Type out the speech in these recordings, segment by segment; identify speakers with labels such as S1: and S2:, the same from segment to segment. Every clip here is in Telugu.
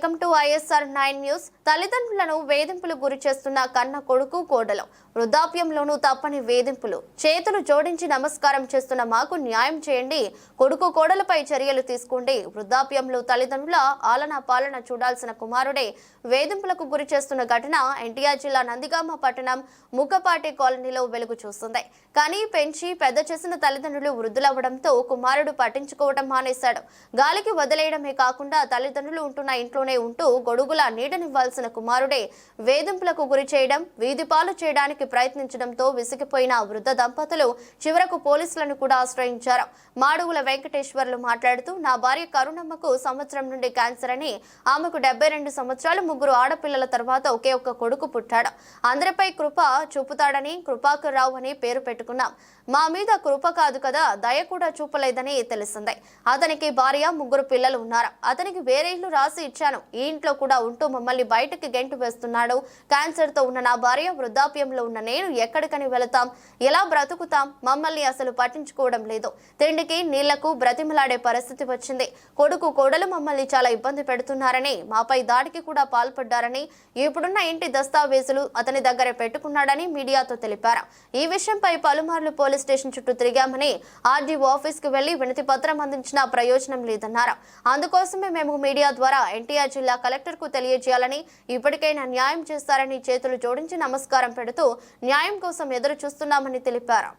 S1: Welcome to ISR nine news. తల్లిదండ్రులను వేధింపులు గురి చేస్తున్న కన్న కొడుకు కోడలు. వృద్ధాప్యంలోనూ తప్పని వేధింపులు. చేతులు జోడించి నమస్కారం చేస్తున్న మాకు న్యాయం చేయండి. కొడుకు కోడలపై చర్యలు తీసుకోండి వృద్ధాప్యంలో తల్లిదండ్రుల ఆలన పాలన చూడాల్సిన కుమారుడే వేధింపులకు గురి చేస్తున్న ఘటన ఎన్టీఆర్ జిల్లా నందిగామ పట్టణం ముక్కపాటి కాలనీలో వెలుగు చూస్తుంది. కానీ పెంచి పెద్ద చేసిన తల్లిదండ్రులు వృద్ధులవ్వడంతో కుమారుడు పట్టించుకోవడం మానేశాడు. గాలికి వదిలేయడమే కాకుండా తల్లిదండ్రులు ఉంటున్న ఇంట్లోనే ఉంటూ గొడుగులా నీడనివ్వాల్సిన కుమారుడే వేధింపులకు గురి చేయడం వీధిపాలు చేయడానికి ప్రయత్నించడంతో విసిగిపోయిన వృద్ధ దంపతులు చివరకు పోలీసులను కూడా ఆశ్రయించారు. మాడుగుల వెంకటేశ్వర్లు మాట్లాడుతూ నా భార్య కరుణమ్మకు సంవత్సరం నుండి క్యాన్సర్ అని ఆమెకు డెబ్బై రెండు సంవత్సరాలు ముగ్గురు ఆడపిల్లల తర్వాత ఒకే ఒక్క కొడుకు పుట్టాడు. అందరిపై కృప చూపుతాడని కృపాకర్ రావు అని పేరు పెట్టుకున్నాం. మా మీద కృప కాదు కదా దయ కూడా చూపలేదని తెలిసిందే. అతనికి భార్య ముగ్గురు పిల్లలు ఉన్నారు. అతనికి వేరే ఇల్లు రాసి ఇచ్చాను. ఈ ఇంట్లో కూడా ఉంటూ మమ్మల్ని బయటకి గెంటు వేస్తున్నాడు. క్యాన్సర్తో ఉన్న నా భార్య వృద్ధాప్యంలో ఉన్న నేను ఎక్కడికని వెళతాం? ఎలా బ్రతుకుతాం? మమ్మల్ని అసలు పట్టించుకోవడం లేదు. తిండికి నీళ్ళకు బ్రతిమలాడే పరిస్థితి వచ్చింది. కొడుకు కోడలు మమ్మల్ని చాలా ఇబ్బంది పెడుతున్నారని మాపై దాడికి కూడా పాల్పడ్డారని ఇప్పుడున్న ఇంటి దస్తావేజులు అతని దగ్గర పెట్టుకున్నాడని మీడియాతో తెలిపారు. ఈ విషయంపై పలుమార్లు పోలీస్ స్టేషన్ చుట్టూ తిరిగామని ఆర్డీఓ ఆఫీస్కు వెళ్ళి వినతి పత్రం అందించినా ప్రయోజనం లేదన్నారు. అందుకోసమే మేము మీడియా ద్వారా ఎన్టీఆర్ జిల్లా కలెక్టర్కు తెలియజేయాలని ఇప్పటికైనా న్యాయం చేస్తారని చేతులు జోడించి నమస్కారం పెడుతూ న్యాయం కోసం ఎదురు చూస్తున్నామని తెలిపారు.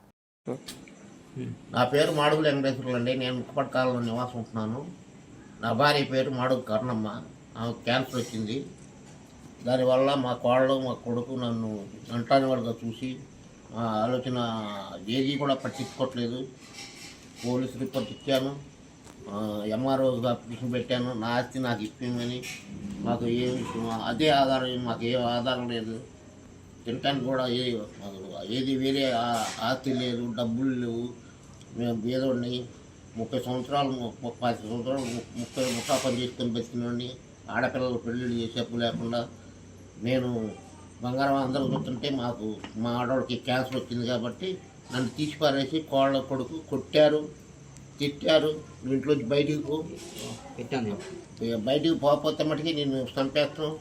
S2: నా పేరు మాడుగు వెంకటేశ్వరులు అండి. నేను ముక్కపట్కాలలో నివాసం ఉంటున్నాను. నా భార్య పేరు మాడుగు కర్ణమ్మ. ఆమె క్యాన్సర్ వచ్చింది. దానివల్ల మా కోడలు మా కొడుకు నన్ను అంటాని వాళ్ళగా చూసి ఆలోచన ఏది కూడా పట్టించుకోవట్లేదు. పోలీస్ రిపోర్ట్ ఇచ్చాను. ఎంఆర్ఓ పిలిచి పెట్టాను. నా ఆస్తి నాకు ఇప్పిందని మాకు ఏ అదే ఆధారం మాకు ఏ ఆధారం లేదు. తినటానికి కూడా ఏ మాకు ఏది వేరే ఆస్తి లేదు డబ్బులు లేవు. మేము పేదోడిని ముప్పై సంవత్సరాలు ముప్పై సంవత్సరాలు ము- ముప్పై ముఖా పని చేసుకొని బతికినండి ఆడపిల్లలు పెళ్ళిళ్ళు చేసేపు లేకుండా నేను బంగారం అందరూ చూస్తుంటే మాకు మా ఆడవాడికి క్యాన్సర్ వచ్చింది కాబట్టి నన్ను తీసిపారేసి కోళ్ళ కొడుకు కొట్టారు. తిట్టారు. నువ్వు ఇంట్లోంచి బయటికి పో.
S3: పెట్టాను
S2: బయటికి పోకపోతే మటుకి నేను చంపేస్తాను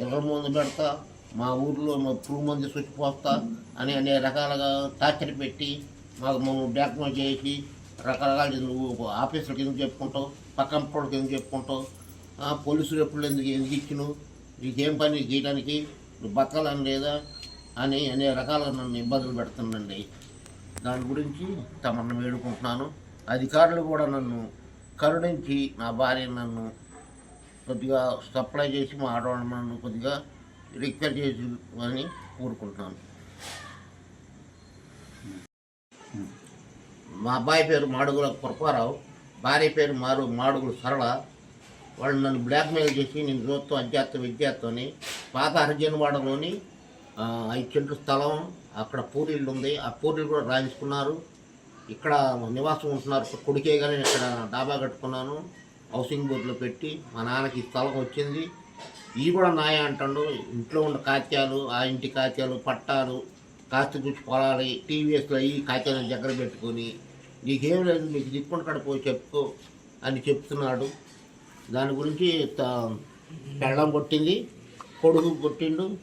S2: ఇళ్ళ ముందు పెడతా. మా ఊర్లో మా పురుగు మంది పోస్తా అని అనేక రకాలుగా టార్చర్ పెట్టి మాకు మమ్మల్ని బ్లాక్మెయిల్ చేసి రకరకాల నువ్వు ఆఫీసులకు ఎందుకు చెప్పుకుంటావు పక్కన పొడికి ఎందుకు చెప్పుకుంటావు పోలీసులు ఎప్పుడు ఎందుకు ఎందుకు ఇచ్చినావు నీకేం పని చేయడానికి నువ్వు బతకాలని లేదా అని అనేక రకాలుగా నన్ను ఇబ్బందులు పెడుతుందండి. దాని గురించి తమను వేడుకుంటున్నాను అధికారులు కూడా నన్ను కరుణించి నా భార్య నన్ను కొద్దిగా సప్లై చేసి మా ఆడవాళ్ళు నన్ను కొద్దిగా రిక్వెస్ట్ చేసి అని కోరుకుంటున్నాను. మా అబ్బాయి పేరు మాడుగుల కృపారావు భార్య పేరు మారు మాడుగుల సరళ. వాళ్ళు నన్ను బ్లాక్మెయిల్ చేసి నేను చూస్తాం అధ్యాత్మ విద్యార్థని పాత హరిజనవాడలోని ఐదు చెంట్లు స్థలం అక్కడ పూరీలు ఉంది. ఆ పూరీలు కూడా రాయించుకున్నారు. ఇక్కడ నివాసం ఉంటున్నారు. కొడుకే కానీ ఇక్కడ డాబా కట్టుకున్నాను. హౌసింగ్ బోర్డులో పెట్టి మా నాన్నకి స్థలం వచ్చింది. ఇవి కూడా నాయ అంటాడు. ఇంట్లో ఉన్న కాత్యాలు ఆ ఇంటి కాత్యాలు పట్టాలు కాస్త చూసి పొలాలి టీవీఎస్లో ఈ కాత్యాలను దగ్గర పెట్టుకొని నీకేం లేదు నీకు దిక్కుండా కడ పోయి చెప్పుకో అని చెప్తున్నాడు. దాని గురించి త- పెళ్ళం కొట్టింది కొడుకు కొట్టిండు.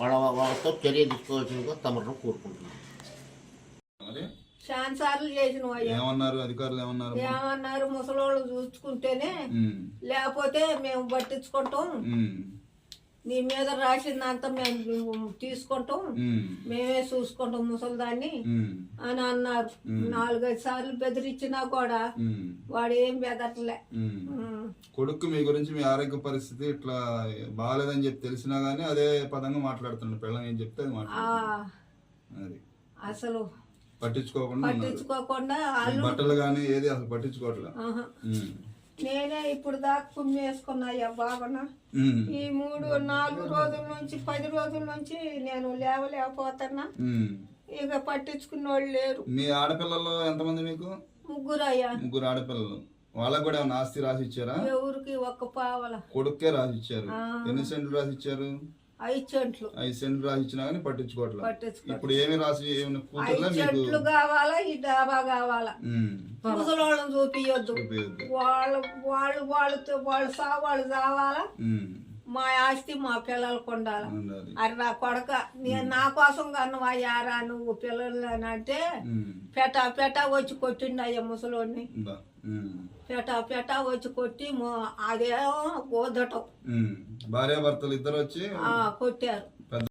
S2: వాళ్ళ వాళ్ళతో చర్య తీసుకోవాల్సిందిగా తమను కోరుకుంటున్నాను.
S4: సార్లు చేసిన
S5: ఏమన్నారు? అధికారులు ఏమన్నారు?
S4: ఏమన్నారు? ముసలోళ్ళు చూసుకుంటేనే. లేకపోతే మేము పట్టించుకుంటాం. నీ మీద రాసిందంతా మేము తీసుకుంటాం. మేమే. చూసుకుంటాం ముసలిదాన్ని అని అన్నారు. నాలుగైదు సార్లు బెదిరించినా కూడా వాడు ఏం బెదరలే.
S5: కొడుకు మీ గురించి మీ ఆరోగ్య పరిస్థితి ఇట్లా బాగాలేదని చెప్పి తెలిసినా గానీ అదే పదంగా మాట్లాడుతున్నాడు పిల్లలు ఏం చెప్తే అది.
S4: అసలు
S5: పట్టించుకోకుండా
S4: పట్టించుకోకుండా
S5: బట్టలు కానీ ఏది అసలు పట్టించుకోవట్లే.
S4: ఆహా.
S5: ఉమ్,
S4: నేనే ఇప్పుడు దాకా కుమ్మేసుకున్నాయ్యా బాబన
S5: ఉమ్,
S4: ఈ మూడు నాలుగు రోజుల నుంచి పది రోజుల నుంచి నేను లేవలేకపోతున్నా. ఇక పట్టించుకున్న వాళ్ళు లేరు.
S5: మీ ఆడపిల్లలు ఎంతమంది మీకు?
S4: ముగ్గురు అయ్యా
S5: ముగ్గురు ఆడపిల్లలు. వాళ్ళకు కూడా ఏమైనా ఆస్తి రాసి ఇచ్చారా?
S4: ఎవరికి? ఒక్క పావల.
S5: కొడుక్కే రాసి ఇచ్చారు. ఎన్ని సెంట్లు రాసి ఇచ్చారు?
S4: ఐదు చెంట్లు.
S5: ఐదు సెంట్లు ఇచ్చినా కానీ పట్టించుకోవట్లేదు
S4: పట్టించుకో
S5: ఇప్పుడు ఏమి రాసి ఏమి కూతుర్లా
S4: ఐదు చెట్లు కావాలా ఈ డాబా కావాలా? ముసలోళ్ళని చూపియొద్దు. వాళ్ళు వాళ్ళు వాళ్ళతో వాళ్ళు సా వాళ్ళు చావాలా మా ఆస్తి మా పిల్లలకు ఉండాలి. అరే నా కొడక నేను నా కోసం కన్నవా యారా నువ్వు పిల్లలు అని అంటే పెటా పెటా వచ్చి కొట్టిండు అయ్యా ముసలోడిని. పెటా పెటా వచ్చి కొట్టి అదేమో గోదటం
S5: ఉమ్. భార్యాభర్తలు ఇద్దరు వచ్చి
S4: ఆ, కొట్టారు.